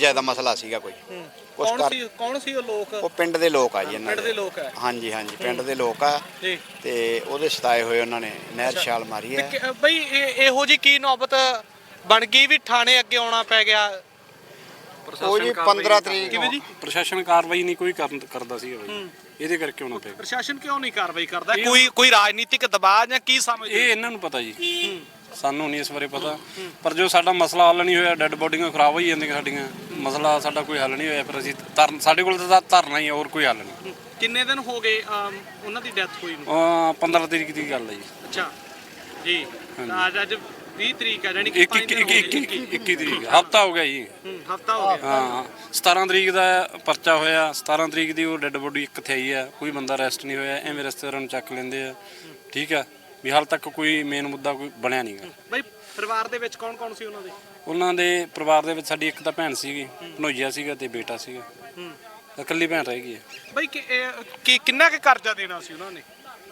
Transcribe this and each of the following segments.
ਕਬਜ਼ੇ ਦਾ ਮਸਲਾ ਸੀਗਾ ਕੋਈ। ਕੁਛ ਕੌਣ ਕਰ ਸੀ ਕੌਣ ਸੀ ਉਹ ਲੋਕ? ਉਹ ਪਿੰਡ ਦੇ ਲੋਕ ਆ ਜੀ ਇਹਨਾਂ ਪਿੰਡ ਦੇ ਲੋਕ ਹੈ ਹਾਂਜੀ ਹਾਂਜੀ ਪਿੰਡ ਦੇ ਲੋਕ ਆ। ਜੀ। ਤੇ ਉਹਦੇ ਸਤਾਏ ਹੋਏ ਉਹਨਾਂ ਨੇ ਨਹਿਰ ਛਾਲ ਮਾਰੀ ਹੈ। ਕਿ- ਬਈ ਇਹ- ਇਹੋ ਜੀ ਕੀ ਨੌਬਤ ਬਣ ਗਈ ਵੀ ਥਾਣੇ ਅੱਗੇ ਆਉਣਾ ਪੈ ਗਿਆ? ਉਹ ਜੀ 15 ਤਰੀਕ ਕਿਵੇਂ ਜੀ? ਪ੍ਰਸ਼ਾਸਨ ਕਾਰਵਾਈ ਨਹੀਂ ਕੋਈ ਕਰਨ- ਕਰਦਾ ਸੀ ਬਈ ਇਹਦੇ ਕਰਕੇ ਹੋਣਾ ਪਿਆ। ਪ੍ਰਸ਼ਾਸਨ ਕਿਉਂ ਨਹੀਂ ਕਾਰਵਾਈ ਕਰਦਾ? ਕੋਈ ਕੋਈ ਰਾਜਨੀਤਿਕ ਦਬਾਅ ਜਾਂ ਕੀ ਸਮਝਦੇ ਇਹ ਇਹਨਾਂ ਨੂੰ ਪਤਾ ਜੀ। ਸਾਨੂੰ ਨਹੀਂ ਇਸ ਬਾਰੇ ਪਤਾ। ਪਰ ਜੋ ਸਾਡਾ ਮਸਲਾ ਹੱਲ ਨਹੀਂ ਹੋਇਆ ਡੈੱਡ ਬੋਡੀਆਂ ਖਰਾਬ ਹੋਈ ਜਾਂਦੀਆਂ ਸਾਡੀਆਂ ਮਸਲਾ ਸਾਡਾ ਕੋਈ ਹੱਲ ਨਹੀਂ ਹੋਇਆ ਫਿਰ ਅਸੀਂ ਧਰਨ ਸਾਡੇ ਕੋਲ ਤਾਂ ਧਰਨਾ ਹੀ ਹੈ, ਹੋਰ ਕੋਈ ਹੱਲ ਨਹੀਂ। ਕਿੰਨੇ ਦਿਨ ਹੋ ਗਏ ਅਮ, ਉਹਨਾਂ ਦੀ ਡੈਥ ਹੋਈ ਨੂੰ? ਅਹ 15 ਤਰੀਕ ਦੀ ਗੱਲ ਹੈ ਜੀ। ਅੱਛਾ ਜੀ। ਤਾਂ ਅੱਜ ਅੱਜ 20 ਤਰੀਕ ਹੈ ਜਾਨੀ ਕਿ ਇੱਕ ਇੱਕ ਇੱਕ ਇੱਕ 21 ਤਰੀਕ ਹਫਤਾ ਹੋ ਗਿਆ ਜੀ। ਹਫਤਾ ਹੋ ਗਿਆ। ਹਾਂ 17 ਤਰੀਕ ਦਾ ਪਰਚਾ ਹੋਇਆ। 17 ਤਰੀਕ ਦੀ ਉਹ ਡੈੱਡ ਬੋਡੀ ਕਿੱਥੇ ਆਈ ਆ ਕੋਈ ਬੰਦਾ ਅਰੈਸਟ ਨਹੀਂ ਹੋਇਆ ਐਵੇਂ ਰਿਸ਼ਤੇਦਾਰਾਂ ਨੂੰ ਚੱਕ ਲੈਂਦੇ ਆ। ਠੀਕ ਆ। ਵੀ ਹਾਲ ਤੱਕ ਕੋਈ ਮੇਨ ਮੁੱਦਾ ਕੋਈ ਬਣਿਆ ਨਹੀਂਗਾ ਬਈ ਪਰਿਵਾਰ ਦੇ ਵਿੱਚ ਕੌਣ ਕੌਣ ਸੀ ਉਹਨਾਂ ਦੇ? ਉਹਨਾਂ ਦੇ ਪਰਿਵਾਰ ਦੇ ਵਿੱਚ ਸਾਡੀ ਇੱਕ ਤਾਂ ਭੈਣ ਸੀਗੀ ਭਣੋਈਆ ਸੀਗਾ ਤੇ ਬੇਟਾ ਸੀਗਾ। ਹੂੰ। ਇਕੱਲੀ ਭੈਣ ਰਹਿ ਗਈ ਹੈ। ਬਈ ਕਿ ਇਹ- ਕੀ ਕਿੰਨਾ ਕੁ ਕਰਜ਼ਾ ਦੇਣਾ ਸੀ ਉਹਨਾਂ ਨੇ?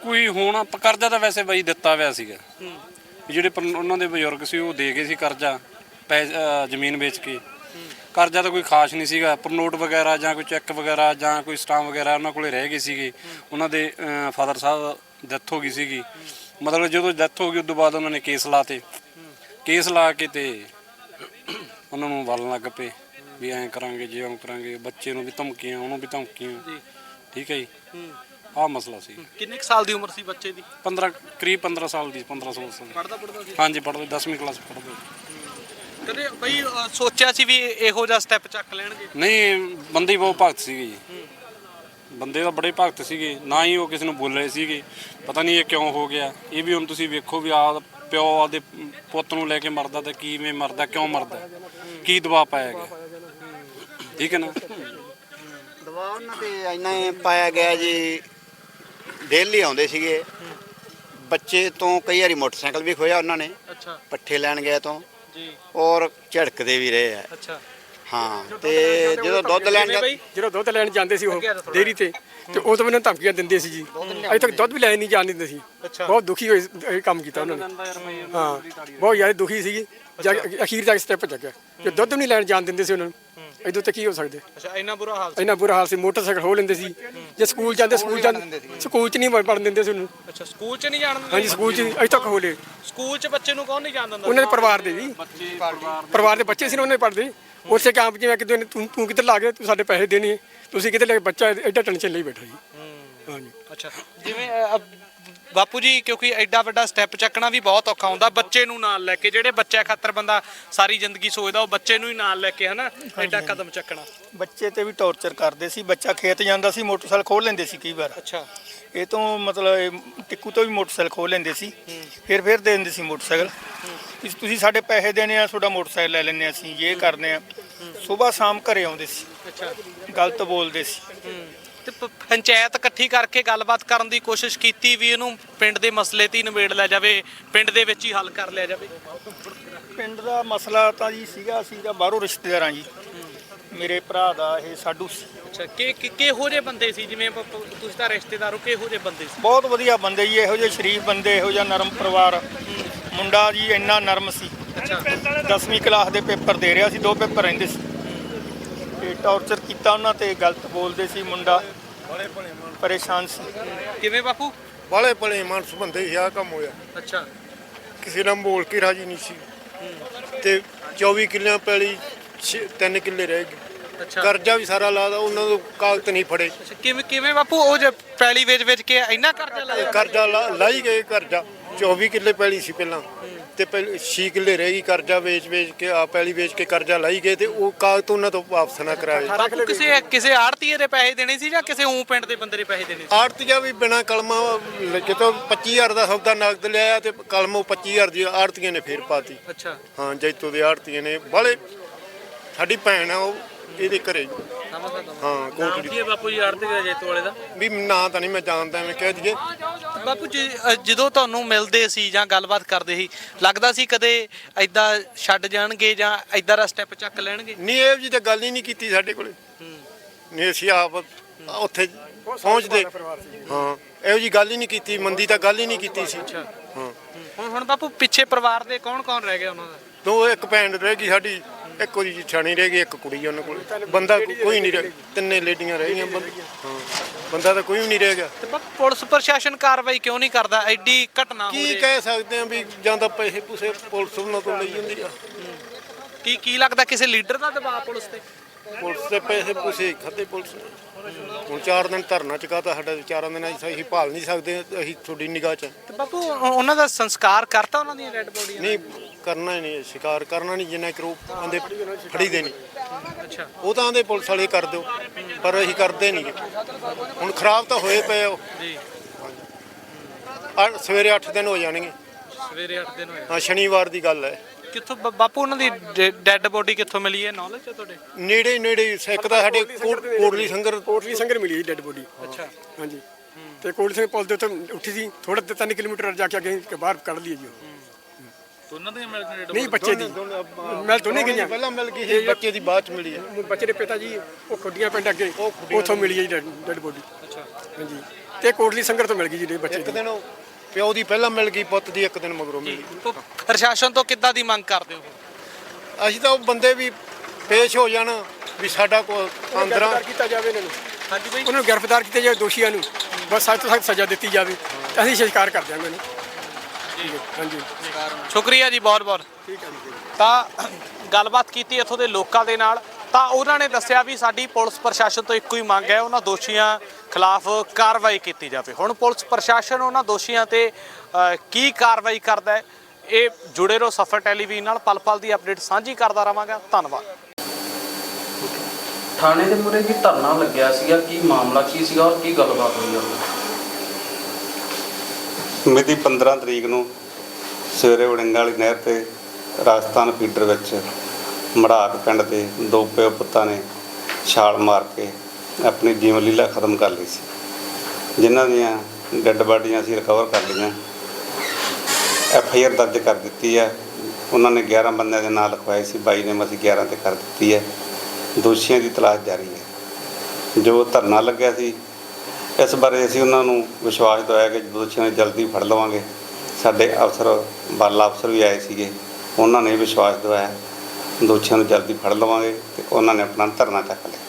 ਕੋਈ ਹੁਣ ਪ- ਕਰਜ਼ਾ ਤਾਂ ਵੈਸੇ ਬਾਈ ਦਿੱਤਾ ਹੋਇਆ ਸੀਗਾ। ਹੂੰ। ਵੀ ਜਿਹੜੇ ਪਰ- ਉਹਨਾਂ ਦੇ ਬਜ਼ੁਰਗ ਸੀ ਉਹ ਦੇ ਗਏ ਸੀ ਕਰਜ਼ਾ ਪੈ ਅ, ਜ਼ਮੀਨ ਵੇਚ ਕੇ। ਕਰਜ਼ਾ ਤਾਂ ਕੋਈ ਖਾਸ ਨਹੀਂ ਸੀਗਾ। ਪਰ ਨੋਟ ਵਗੈਰਾ ਜਾਂ ਕੋਈ ਚੈੱਕ ਵਗੈਰਾ ਜਾਂ ਕੋਈ ਸਟਾਮ ਵਗੈਰਾ ਉਹਨਾਂ ਕੋਲੇ ਰਹਿ ਗਏ ਸੀਗੇ। ਉਹਨਾਂ ਦੇ ਫਾਦਰ ਸਾਹਿਬ ਡੈਥ ਹੋ ਗਈ ਸੀਗੀ। ਮਤਲਬ ਜਦੋਂ ਡੈਥ ਹੋ ਗਈ ਉਸ ਤੋਂ ਬਾਅਦ ਉਹਨਾਂ ਨੇ ਕੇਸ ਲਾਤੇ। ਕੇਸ ਲਾ ਕੇ ਤੇ ਉਹਨਾਂ ਨੂੰ ਵਲਣ ਲੱਗ ਪਏ ਵੀ ਐਂ ਕਰਾਂਗੇ ਜੇ ਐਂ ਕਰਾਂਗੇ ਬੱਚੇ ਨੂੰ ਵੀ ਧਮਕੀਆਂ ਉਹਨੂੰ ਵੀ ਧਮਕੀਆਂ। ਠੀਕ ਹੈ ਜੀ? ਆਹ ਮਸਲਾ ਸੀ। ਕਿੰਨੇ ਕੁ ਸਾਲ ਦੀ ਉਮਰ ਸੀ ਬੱਚੇ ਦੀ? 15 ਕਰੀਬ 15 ਸਾਲ ਦੀ 15 16 ਸਾਲ। ਪੜਦਾ ਪੜਦਾ ਸੀ? ਹਾਂਜੀ ਪੜ੍ਹਦੇ 10ਵੀਂ ਕਲਾਸ ਪੜ੍ਹਦੇ। ਕਦੇ ਬਈ ਅ, ਸੋਚਿਆ ਸੀ ਵੀ ਇਹੋ ਜਿਹਾ ਸਟੈਪ ਚੱਕ ਲੈਣਗੇ? ਨਹੀਂ ਬੰਦੇ ਹੀ ਬਹੁਤ ਭਗਤ ਸੀਗੇ ਜੀ। ਬੰਦੇ ਤਾਂ ਬੜੇ ਭਗਤ ਸੀਗੇ ਨਾ ਹੀ ਉਹ ਕਿਸੇ ਨੂੰ ਬੋਲ ਰਹੇ ਸੀਗੇ। ਪਤਾ ਨਹੀਂ ਇਹ ਕਿਉਂ ਹੋ ਗਿਆ। ਇਹ ਵੀ ਹੁਣ ਤੁਸੀਂ ਵੇਖੋ ਵੀ ਆ ਪਿਓ ਆਦੇ ਪੁੱਤ ਨੂੰ ਲੈ ਕੇ ਮਰਦਾ ਤੇ ਕਿਵੇਂ ਮਰਦਾ ਕਿਉਂ ਮਰਦਾ? ਕੀ ਦਬਾਅ ਪਾਇਆ ਗਿਆ? ਠੀਕ ਹੈ ਨਾ? ਦਬਾਅ ਉਹਨਾਂ ਤੇ ਇੰਨਾ ਹੀ ਪਾਇਆ ਗਿਆ ਜੀ। ਡੇਲੀ ਆਉਂਦੇ ਸੀਗੇ। ਬੱਚੇ ਤੋਂ ਕਈ ਵਾਰੀ ਮੋਟਰਸਾਈਕਲ ਵੀ ਖੋਇਆ ਉਹਨਾਂ ਨੇ। ਅੱਛਾ। ਪੱਠੇ ਲੈਣ ਗਏ ਤੋਂ। ਜੀ। ਔਰ ਝੜਕਦੇ ਵੀ ਰਹੇ ਆ। ਅੱਛਾ। ਹਾਂ ਤੇ ਜਦੋਂ ਦੁੱਧ ਲੈਣ ਜਾ- ਬਈ। ਜਦੋਂ ਦੁੱਧ ਲੈਣ ਜਾਂਦੇ ਸੀ ਉਹ ਜਾ। ਡੇਅਰੀ ਤੇ ਤੇ ਉਹ ਤੋਂ ਮੈਨੂੰ ਧਮਕੀਆਂ ਦਿੰਦੇ ਸੀ ਜੀ। ਅਜੇ ਤੱਕ ਦੁੱਧ ਵੀ ਲੈਣ ਨਹੀਂ ਜਾਣ ਦਿੰਦੇ ਸੀ। ਅੱਛਾ। ਬਹੁਤ ਦੁਖੀ ਹੋਏ ਇਹ ਕੰਮ ਕੀਤਾ ਉਹਨਾਂ ਨੇ। ਹਾਂ ਬਹੁਤ ਜ਼ਿਆਦਾ ਦੁਖੀ ਜਾ ਕੇ ਅਖੀਰ ਜਾ ਕੇ ਸਟੈਪ ਚੱਕਿਆ। ਕਿ ਦੁੱਧ ਵੀ ਨਹੀਂ ਲੈਣ ਜਾਣ ਦਿੰਦੇ ਸੀ ਉਹਨਾਂ ਨੂੰ। ਇਹਦੋਂ ਤੇ ਕੀ ਹੋ ਸਕਦੇ? ਅੱਛਾ ਇੰਨਾ ਬੁਰਾ ਹਾਲ ਸੀ। ਇੰਨਾ ਬੁਰਾ ਹਾਲ ਸੀ। ਮੋਟਰਸਾਈਕਲ ਹੋ ਲੈਂਦੇ ਸੀ। ਜੇ ਸਕੂਲ ਜਾਂਦੇ ਸਕੂਲ ਜਾਂਦੇ ਸਕੂਲ ਚ ਨਹੀਂ ਪੜਨ ਦਿੰਦੇ ਸੀ ਉਹਨੂੰ। ਅੱਛਾ ਸਕੂਲ 'ਚ ਨਹੀਂ ਜਾਣ ਦਿੰਦੇ ਹਾਂਜੀ ਸਕੂਲ ਚ ਅਜੇ ਤੱਕ ਹੋਲੇ ਸਕੂਲ 'ਚ ਬੱਚੇ ਨੂੰ ਕੌਣ ਨਹੀਂ ਜਾਣ ਦਿੰਦਾ? ਉਹਨਾਂ ਦੇ ਪਰਿਵਾਰ ਦੇ ਵੀ। ਪਰਿਵਾਰ ਦੇ ਬੱਚੇ ਸੀ ਨਾ ਉਹਨੇ ਪੜਦੇ ਉਸੇ ਕੰਮ ਜਿਵੇਂ ਕਿ ਤੂੰ ਤੂੰ ਕਿੱਧਰ ਲਾ ਗਿਆ ਤੂੰ ਸਾਡੇ ਪੈਸੇ ਦੇਣੇ। ਤੁਸੀਂ ਕਿੱਧਰ ਲੈ ਕੇ ਬੱਚਾ ਐਡਾ ਟੈਨਸ਼ਨ ਲਈ ਬੈਠਾ ਜੀ। ਹਾਂਜੀ। ਅੱਛਾ। ਜਿਵੇਂ ਅ, ਅ, ਬਾਪੂ ਜੀ ਕਿਉਂਕਿ ਐਡਾ ਵੱਡਾ ਸਟੈਪ ਚੱਕਣਾ ਵੀ ਬਹੁਤ ਔਖਾ ਹੁੰਦਾ ਬੱਚੇ ਨੂੰ ਨਾਲ ਲੈ ਕੇ ਜਿਹੜੇ ਬੱਚਿਆਂ ਖਾਤਰ ਬੰਦਾ ਸਾਰੀ ਜ਼ਿੰਦਗੀ ਸੋਚਦਾ ਉਹ ਬੱਚੇ ਨੂੰ ਹੀ ਨਾਲ ਲੈ ਕੇ ਹਨਾ? ਐਡਾ ਕਦਮ ਚੱਕਣਾ। ਬੱਚੇ ਤੇ ਵੀ ਟੌਰਚਰ ਕਰਦੇ ਸੀ ਬੱਚਾ ਖੇਤ ਜਾਂਦਾ ਸੀ ਮੋਟਰਸਾਈਕਲ ਖੋਲ ਲੈਂਦੇ ਸੀ ਕਈ ਵਾਰ। ਅੱਛਾ। ਇਹ ਤੋਂ ਮਤਲਬ ਇਹ ਟਿੱਕੂ ਤੋਂ ਵੀ ਮੋਟਰਸਾਈਕਲ ਖੋਲ ਲੈਂਦੇ ਸੀ। ਫਿਰ ਫਿਰ ਦੇ ਦਿੰਦੇ ਸੀ ਮੋਟਰਸਾਈਕਲ। ਤੁਸੀਂ ਸਾਡੇ ਪੈਸੇ ਦੇਣੇ ਆ ਤੁਹਾਡਾ ਮੋਟਰਸਾਈਕਲ ਲੈ ਲੈਣੇ ਅਸੀਂ ਇਹ ਕਰਦੇ ਆ। ਸਵੇਰ ਸ਼ਾਮ ਘਰੇ ਆਉਂਦੇ ਸੀ। ਅੱਛਾ। ਗਲਤ ਬੋਲਦੇ ਸੀ। ਤੇ ਪ- ਪੰਚਾਇਤ ਇਕੱਠੀ ਕਰਕੇ ਗੱਲਬਾਤ ਕਰਨ ਦੀ ਕੋਸ਼ਿਸ਼ ਕੀਤੀ ਵੀ ਇਹਨੂੰ ਪਿੰਡ ਦੇ ਮਸਲੇ ਤੇ ਹੀ ਨਿਬੇੜ ਲਿਆ ਜਾਵੇ ਪਿੰਡ ਦੇ ਵਿੱਚ ਹੀ ਹੱਲ ਕਰ ਲਿਆ ਜਾਵੇ। ਪਿੰਡ ਦਾ ਮਸਲਾ ਤਾਂ ਜੀ ਸੀਗਾ ਅਸੀਂ ਤਾਂ ਬਾਹਰੋਂ ਰਿਸ਼ਤੇਦਾਰਾਂ ਜੀ। ਮੇਰੇ ਭਰਾ ਦਾ ਇਹ ਸਾਡੂ ਸੀ। ਅੱਛਾ ਕਿ ਕਿ- ਕਿਹੋ ਜਿਹੇ ਬੰਦੇ ਸੀ? ਜਿਵੇਂ ਤੁਸੀਂ ਤਾਂ ਰਿਸ਼ਤੇਦਾਰ ਹੋ ਕਿਹੋ ਜਿਹੇ ਬੰਦੇ ਸੀ? ਬਹੁਤ ਵਧੀਆ ਬੰਦੇ ਜੀ ਇਹੋ ਜਿਹੇ ਸ਼ਰੀਫ ਬੰਦੇ ਇਹੋ ਜਿਹਾ ਨਰਮ ਪਰਿਵਾਰ। ਮੁੰਡਾ ਜੀ ਇੰਨਾ ਨਰਮ ਸੀ। ਅੱਛਾ। 10ਵੀਂ ਕਲਾਸ ਦੇ ਪੇਪਰ ਦੇ ਰਿਹਾ ਸੀ ਦੋ ਪੇਪਰ ਰਹਿੰਦੇ ਸੀ। ਤੇ ਟੌਰਚਰ ਕੀਤਾ ਉਹਨਾਂ ਤੇ ਗਲਤ ਬੋਲਦੇ ਸੀ ਮੁੰਡਾ। ਪਰੇਸ਼ਾਨ ਸੀ। ਕਿਵੇਂ ਬਾਪੂ? ਬਾਲੇ ਭਲੇ ਮਾਨਸ ਬੰਦੇ ਸੀ ਆਹ ਕੰਮ ਹੋਇਆ। ਅੱਛਾ। ਕਿਸੇ ਨਾਲ ਬੋਲ ਕੇ ਰਾਜੀ ਨਹੀਂ ਸੀ। ਤੇ 24 ਕਿੱਲਿਆਂ ਪੈਲੀ 3 ਕਿੱਲੇ ਰਹਿ ਗਏ। ਅੱਛਾ। ਕਰਜ਼ਾ ਵੀ ਸਾਰਾ ਲਾਦਾ ਉਹਨਾਂ ਨੂੰ ਕਾਗਜ਼ ਨਹੀਂ ਫੜੇ। ਅੱਛਾ, ਕਿਵੇਂ ਕਿਵੇਂ ਬਾਪੂ ਉਹ ਜੇ ਪੈਲੀ ਵੇਚ ਵੇਚ ਕੇ ਇੰਨਾ ਕਰਜ਼ਾ ਲਾਇਆ? ਕਰਜ਼ਾ ਲਾ- ਲਾਈ ਗਏ ਕਰਜ਼ਾ। 24 ਕਿੱਲੇ ਪੈਲੀ ਸੀ ਪਹਿਲਾਂ। ਤੇ ਪਹਿਲੇ 6 ਕਿੱਲੇ ਰਹਿ ਗਈ ਕਰਜ਼ਾ ਵੇਚ ਵੇਚ ਕੇ ਆ ਪੈਲੀ ਵੇਚ ਕੇ ਕਰਜ਼ਾ ਲਾਈ ਗਏ ਤੇ ਉਹ ਕਾਗਜ਼ ਤੋਂ ਉਹਨਾਂ ਤੋਂ ਵਾਪਸ ਨਾ ਕਰਾਏ। ਬਾਪੂ ਕਿਸੇ ਕਿਸੇ ਆੜਤੀਏ ਦੇ ਪੈਸੇ ਦੇਣੇ ਸੀ ਜਾਂ ਕਿਸੇ ਉਂ ਪਿੰਡ ਦੇ ਬੰਦੇ ਦੇ ਪੈਸੇ ਦੇਣੇ ਸੀ? ਆੜਤੀਆ ਵੀ ਬਿਨਾ ਕਲਮਾ ਕਿਤੋਂ 25000 ਦਾ ਸੌਦਾ ਨਗਦ ਲਿਆ ਤੇ ਕਲਮੋਂ 25000 ਦੀ ਆੜਤੀਆਂ ਨੇ ਫੇਰ ਪਾਤੀ। ਅੱਛਾ। ਹਾਂ ਜੈਤੋ ਦੇ ਆੜਤੀਆਂ ਨੇ। ਬਾਲੇ ਸਾਡੀ ਭੈਣ ਆ ਉਹ ਇਹਦੇ ਘਰੇ। ਹਾਂ ਕੋਟੜੀ ਕੀ ਬਾਪੂ ਜੀ ਆੜਤੀਏ ਜੇਤੂ ਵਾਲੇ ਦਾ? ਵੀ ਨਾਂ ਤਾਂ ਨਹੀਂ ਮੈਂ ਜਾਣਦਾ ਐਵੇਂ ਕਹਿ ਦਈਏ। ਬਾਪੂ ਜੀ ਅ, ਜਦੋਂ ਤੁਹਾਨੂੰ ਮਿਲਦੇ ਸੀ ਜਾਂ ਗੱਲਬਾਤ ਕਰਦੇ ਸੀ ਲੱਗਦਾ ਸੀ ਕਦੇ ਐਦਾਂ ਛੱਡ ਜਾਣਗੇ ਜਾਂ ਐਦਾਂ ਦਾ ਸਟੈਪ ਚੱਕ ਲੈਣਗੇ? ਨਹੀਂ ਇਹ ਜੀ ਤਾਂ ਗੱਲ ਹੀ ਨਹੀਂ ਕੀਤੀ ਸਾਡੇ ਕੋਲੇ। ਨਹੀਂ ਅਸੀਂ ਆਪ ਉੱਥੇ ਪਹੁੰਚਦੇ। ਹਾਂ ਇਹੋ ਜੀ ਗੱਲ ਹੀ ਨਹੀਂ ਕੀਤੀ ਮੰਦੀ ਤਾਂ ਗੱਲ ਹੀ ਨਹੀਂ ਕੀਤੀ ਸੀ। ਹਾਂ। ਹੁਣ ਹੁਣ ਬਾਪੂ ਪਿੱਛੇ ਪਰਿਵਾਰ ਦੇ ਕੌਣ ਕੌਣ ਰਹਿ ਗਿਆ ਉਹਨਾਂ ਦਾ? ਦੋ ਇੱਕ ਭੈਣ ਰਹਿ ਗਈ ਸਾਡੀ। ਇੱਕੋ ਜੀ ਛਾਣੀ ਰਹਿ ਗਈ ਇੱਕ ਕੁੜੀ ਉਹਨਾਂ ਕੋਲ। ਬੰਦਾ ਕੋਈ ਨਹੀਂ ਰਹਿ ਤਿੰਨੇ ਲੇਡੀਆਂ ਰਹਿ ਗਈਆਂ ਬੰਦ- ਹਾਂ ਬੰਦਾ ਤਾਂ ਕੋਈ ਵੀ ਨਹੀਂ ਰਹਿ ਗਿਆ। ਤੇ ਪੁਲਿਸ ਪ੍ਰਸ਼ਾਸਨ ਕਾਰਵਾਈ ਕਿਉਂ ਨਹੀਂ ਕਰਦਾ? ਐਡੀ ਘਟਨਾ ਹੋ ਕੀ ਰਹੀ ਕਹਿ ਸਕਦੇ ਆ ਵੀ ਜਾਂ ਤਾਂ ਪੈਸੇ ਪੂਸੇ ਪੁਲਿਸ ਉਹਨਾਂ ਤੋਂ ਲਈ ਜਾਂਦੀ ਆ। ਕੀ ਕੀ ਲੱਗਦਾ ਕਿਸੇ ਲੀਡਰ ਦਾ ਦਬਾਅ ਪੁਲਿਸ ਤੇ? ਪੁਲਿਸ ਦੇ ਪੈਸੇ ਪੂਸੇ ਖਾਤੇ ਪੁਲਿਸ ਨੇ। ਹੁਣ 4 ਦਿਨ ਧਰਨਾ ਚੁਕਾਤਾ ਸਾਡਾ ਚਾਰਾਂ ਦਿਨਾਂ 'ਚ ਅਸੀਂ ਭਾਲ ਨਹੀਂ ਸਕਦੇ ਅਸੀਂ ਤੁਹਾਡੀ ਨਿਗਾਹ 'ਚ ਤੇ ਬਾਪੂ ਉਹ- ਉਹਨਾਂ ਦਾ ਸੰਸਕਾਰ ਕਰਤਾ ਉਹਨਾਂ ਦੀਆਂ ਡੈੱਡ ਬੋਡੀਆਂ ਨਹੀਂ ਕਰਨਾ ਹੀ ਨਹੀਂ ਸ਼ਿਕਾਰ ਕਰਨਾ ਨਹੀਂ ਜਿੰਨਾ ਕਰੋ ਆਂਦੇ ਫੜੀ ਦੇ ਨਹੀਂ। ਅੱਛਾ। ਉਹ ਤਾਂ ਆਂਦੇ ਪੁਲਿਸ ਵਾਲੇ ਕਰ ਦਿਓ ਪਰ ਅਸੀਂ ਕਰਦੇ ਨਹੀਂ। ਹੁਣ ਖਰਾਬ ਤਾਂ ਹੋਏ ਪਏ ਉਹ। ਜੀ। ਸਵੇਰੇ 8 ਦਿਨ ਹੋ ਜਾਣਗੇ। ਸਵੇਰੇ 8 ਦਿਨ ਹੋਏ ਹਾਂ ਸ਼ਨੀਵਾਰ ਦੀ ਗੱਲ ਹੈ। ਕਿੱਥੋਂ ਬਾਪੂ ਉਹਨਾਂ ਦੀ ਡੈੱਡ ਬੋਡੀ ਕਿੱਥੋਂ ਮਿਲੀ ਹੈ? ਨੌਲੇਜ ਹੈ ਤੁਹਾਡੇ? ਨੇੜੇ ਹੀ ਨੇੜੇ ਹੀ ਇੱਕ ਤਾਂ ਸਾਡੇ ਕੋਟ- ਕੋਟਲੀ ਸੰਗਰ ਕੋਟਲੀ ਸੰਗਰ ਮਿਲੀ ਡੈੱਡ ਬੋਡੀ ਅੱਛਾ। ਹਾਂਜੀ। ਤੇ ਕੋਟਲੀ ਸੰਗਰ ਪੁਲ ਦੇ ਉੱਤੇ ਉੱਠੀ ਸੀ ਥੋੜਾ 3 ਕਿਲੋਮੀਟਰ ਜਾ ਕੇ ਅੱਗੇ ਕਿ ਬਾਹਰ ਕੱਢ ਲਈ ਜੀ ਉਹ। ਦੋਨਾਂ ਦੀਆਂ ਮਿਲ ਕੇ ਨਹੀਂ ਬੱਚੇ ਦੀ। ਮੈਂ ਦੋਨੇ ਗਈਆਂ। ਪਹਿਲਾਂ ਮਿਲ ਗਈ ਸੀ ਬੱਚੇ ਦੀ ਬਾਅਦ ਚ ਮਿਲੀ ਹੈ। ਬੱਚੇ ਦੇ ਪਿਤਾ ਜੀ ਉਹ ਖੁੱਡੀਆਂ ਪਿੰਡ ਅੱਗੇ ਉੱਥੋਂ ਮਿਲੀ ਹੈ ਡੈੱਡ ਬੋਡੀ। ਅੱਛਾ। ਹਾਂਜੀ। ਤੇ ਕੋਟਲੀ ਸੰਗਰ ਤੋਂ ਮਿਲ ਗਈ ਜੀ ਬੱਚੇ ਇੱਕ ਦਿਨ ਉਹ ਪਿਓ ਦੀ ਪਹਿਲਾਂ ਮਿਲ ਗਈ ਪੁੱਤ ਦੀ ਇੱਕ ਦਿਨ ਮਗਰੋਂ ਮਿਲੀ। ਪ੍ਰਸ਼ਾਸਨ ਤੋਂ ਕਿੱਦਾਂ ਦੀ ਮੰਗ ਕਰਦੇ ਹੋ? ਅਸੀਂ ਤਾਂ ਉਹ ਬੰਦੇ ਵੀ ਪੇਸ਼ ਹੋ ਜਾਣ ਵੀ ਸਾਡਾ ਕੋ ਅੰਦਰਾਂ ਕੀਤਾ ਜਾਵੇ ਇਹਨਾਂ ਨੂੰ। ਹਾਂਜੀ ਬਾਈ। ਉਹਨਾਂ ਨੂੰ ਗ੍ਰਿਫਤਾਰ ਕੀਤੇ ਜਾਵੇ ਦੋਸ਼ੀਆਂ ਨੂੰ। ਬਸ ਸਖਤ ਤੋਂ ਸਖਤ ਸਜ਼ਾ ਦਿੱਤੀ ਜਾਵੇ। ਅਸੀਂ ਸ਼ਿਕਾਰ ਕਰ ਦਿਆਂਗੇ ਇਹਨੂੰ ਠੀਕ ਹੈ ਹਾਂਜੀ। ਸ਼ੁਕਰੀਆ ਜੀ ਬਹੁਤ ਬਹੁਤ। ਠੀਕ ਹੈ ਜੀ ਤਾਂ ਗੱਲਬਾਤ ਕੀਤੀ ਇੱਥੋਂ ਦੇ ਲੋਕਾਂ ਦੇ ਨਾਲ। ਤਾਂ ਉਹਨਾਂ ਨੇ ਦੱਸਿਆ ਵੀ ਸਾਡੀ ਪੁਲਿਸ ਪ੍ਰਸ਼ਾਸਨ ਤੋਂ ਇੱਕੋ ਹੀ ਮੰਗ ਹੈ ਉਹਨਾਂ ਦੋਸ਼ੀਆਂ ਖਿਲਾਫ ਕਾਰਵਾਈ ਕੀਤੀ ਜਾਵੇ। ਹੁਣ ਪੁਲਿਸ ਪ੍ਰਸ਼ਾਸਨ ਉਹਨਾਂ ਦੋਸ਼ੀਆਂ ਤੇ ਕੀ ਕਾਰਵਾਈ ਕਰਦਾ ਹੈ ਇਹ ਜੁੜੇ ਰਹੋ ਸਫਰ ਟੈਲੀਵਿਜ਼ਨ ਨਾਲ। ਪਲ ਪਲ ਦੀ ਅਪਡੇਟ ਸਾਂਝੀ ਕਰਦਾ ਰਵਾਂਗਾ। ਧੰਨਵਾਦ। ਥਾਣੇ ਦੇ ਮੂਹਰੇ ਕੀ ਧਰਨਾ ਲੱਗਿਆ ਸੀਗਾ ਕੀ ਮਾਮਲਾ ਕੀ ਸੀਗਾ ਔਰ ਕੀ ਗੱਲਬਾਤ ਹੋਈ ਉਹਦੇ ਮਿਤੀ 15 ਤਰੀਕ ਨੂੰ ਸਵੇਰੇ ਵੜਿੰਗਾ ਵਾਲੀ ਨਹਿਰ ਤੇ ਰਾਜਸਥਾਨ ਫੀਡਰ ਵਿੱਚ ਮੜਾਕ ਪਿੰਡ ਦੇ ਦੋ ਪਿਓ ਪੁੱਤਾਂ ਨੇ ਛਾਲ ਮਾਰ ਕੇ ਆਪਣੀ ਜੀਵਨ ਲੀਲਾ ਖਤਮ ਕਰ ਲਈ ਸੀ। ਜਿਨ੍ਹਾਂ ਦੀਆਂ ਡੈੱਡ ਬਾਡੀਆਂ ਅਸੀਂ ਰਿਕਵਰ ਕਰ ਲਈਆਂ। ਐਫ ਆਈ ਆਰ ਦਰਜ ਕਰ ਦਿੱਤੀ ਹੈ। ਉਹਨਾਂ ਨੇ 11 ਬੰਦਿਆਂ ਦੇ ਨਾਂ ਲਿਖਵਾਏ ਸੀ। 22 ਨੇ ਅਸੀਂ 11 ਤੇ ਕਰ ਦਿੱਤੀ ਹੈ। ਦੋਸ਼ੀਆਂ ਦੀ ਤਲਾਸ਼ ਜਾਰੀ ਹੈ। ਜੋ ਧਰਨਾ ਲੱਗਿਆ ਸੀ ਇਸ ਬਾਰੇ ਅਸੀਂ ਉਹਨਾਂ ਨੂੰ ਵਿਸ਼ਵਾਸ ਦਿਵਾਇਆ ਕਿ ਦੋਸ਼ੀਆਂ ਨੂੰ ਜਲਦੀ ਫੜ ਲਵਾਂਗੇ ਸਾਡੇ ਅਫਸਰ ਬਾਲਾ ਅਫਸਰ ਵੀ ਆਏ ਸੀਗੇ ਉਹਨਾਂ ਨੇ ਵਿਸ਼ਵਾਸ ਦਿਵਾਇਆ ਦੋਸ਼ੀਆਂ ਨੂੰ ਜਲਦੀ ਫੜ ਲਵਾਂਗੇ ਤੇ ਉਹਨਾਂ ਨੇ ਆਪਣਾ ਧਰਨਾ ਚੱਕ ਲਿਆ।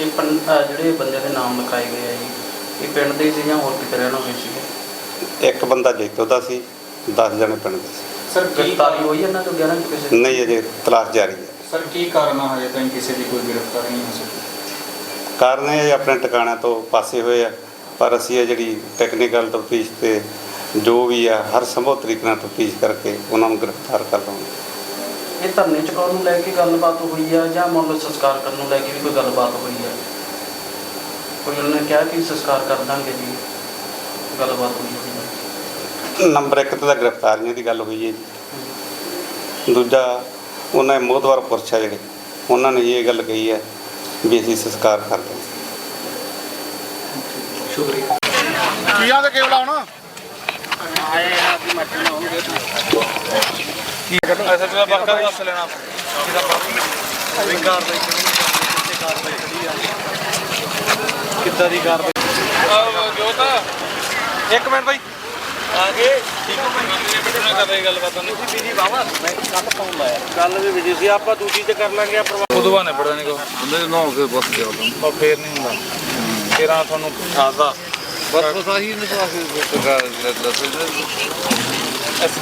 ਇਹ ਪੰ- ਅਹ ਜਿਹੜੇ ਬੰਦੇ ਦੇ ਨਾਮ ਲਿਖਾਏ ਗਏ ਆ ਜੀ ਇਹ ਪਿੰਡ ਦੇ ਸੀ ਜਾਂ ਹੋਰ ਕਿਤੇ ਰਹਿਣ ਵਾਲੇ ਸੀਗੇ? ਇੱਕ ਬੰਦਾ ਜੈਤੋ ਦਾ ਸੀ 10 ਜਣੇ ਪਿੰਡ ਦੇ ਸੀ। ਸਰ ਗ੍ਰਿਫਤਾਰੀ ਹੋਈ ਇਹਨਾਂ ਤੋਂ 11 ਚ ਕਿਸੇ ਦੀ? ਨਹੀਂ ਅਜੇ ਤਲਾਸ਼ ਜਾਰੀ ਹੈ। ਸਰ ਕੀ ਕਾਰਨ ਹਜੇ ਤਾਈਂ ਕਿਸੇ ਦੀ ਕੋਈ ਗ੍ਰਿਫਤਾਰੀ ਨਹੀਂ ਹੋ ਸਕੀ? ਕਾਰਨ ਇਹ ਹੈ ਆਪਣੇ ਟਿਕਾਣਿਆਂ ਤੋਂ ਪਾਸੇ ਹੋਏ ਆ ਪਰ ਅਸੀਂ ਇਹ ਜਿਹੜੀ ਟੈਕਨੀਕਲ ਤਫਤੀਸ਼ ਤੇ ਜੋ ਵੀ ਆ ਹਰ ਸੰਭਵ ਤਰੀਕੇ ਨਾਲ ਤਫਤੀਸ਼ ਕਰਕੇ ਉਹਨਾਂ ਨੂੰ ਗ੍ਰਿਫਤਾਰ ਕਰ ਲਵਾਂਗੇ। ਇਹ ਧਰਨੇ ਚੁਕਾਉਣ ਨੂੰ ਲੈ ਕੇ ਗੱਲਬਾਤ ਹੋਈ ਆ ਜਾਂ ਮੰਨ ਲਓ ਸੰਸਕਾਰ ਕਰਨ ਨੂੰ ਲੈ ਕੇ ਵੀ ਕੋਈ ਗੱਲਬਾਤ ਹੋਈ ਆ? ਕੋਈ ਉਹਨਾਂ ਨੇ ਕਿਹਾ ਕਿ ਸੰਸਕਾਰ ਕਰ ਦਾਂਗੇ ਜੀ ਗੱਲਬਾਤ ਹੋਈ। ਨੰਬਰ 1 ਤੇ ਤਾਂ ਗ੍ਰਿਫਤਾਰੀਆਂ ਦੀ ਗੱਲ ਹੋਈ ਹੈ ਦੂਜਾ ਉਹਨਾਂ ਦੇ ਮੋਹਦਵਾਰ ਪੁਰਸ਼ ਜਿਹੜੇ ਉਹਨਾਂ ਨੇ ਇਹ ਗੱਲ ਕਹੀ ਹੈ ਵੀ ਅਸੀਂ ਸੰਸਕਾਰ ਕਰ ਦਿੰਦੇ ਕੀਆਂ ਦੇ ਕੇਵਲ ਆਉਣਾ ਐਸਐਚਓ ਦਾ ਬਾਕਾ ਵੀ ਦੱਸ ਲੈਣਾ ਕਿੱਦਾਂ ਦੀ ਕਾਰਵਾਈ ਜੋਤ ਇੱਕ ਮਿੰਟ ਬਾਈ ਆ ਗਏ ਠੀਕ ਹੈ ਮੈਂ ਕਰ ਰਹੀ ਗੱਲਬਾਤ ਨੂੰ ਤੁਸੀਂ ਬੀਜੀ ਬਾਵਾ ਮੈਂ ਕੱਟ ਫੋਨ ਲਾਇਆ ਗੱਲ ਵੀ ਬੀਜੀ ਸੀ ਆਪਾਂ ਦੂਜੀ ਤੇ ਕਰ ਲਾਂਗੇ ਆਪਾਂ ਉਦੋਂ ਨੇ ਪੜਾਣੇ ਕੋ ਬੰਦੇ ਨਾ ਕੇ ਬਸ ਗਿਆ ਉਹ। ਫੇਰ ਨਹੀਂ ਹੁੰਦਾ। ਤੇਰਾ ਤੁਹਾਨੂੰ ਖਾਸਾ ਬਸ ਬਸ ਆਹੀ ਨਿਕਾਸ ਦੱਸ ਐਸ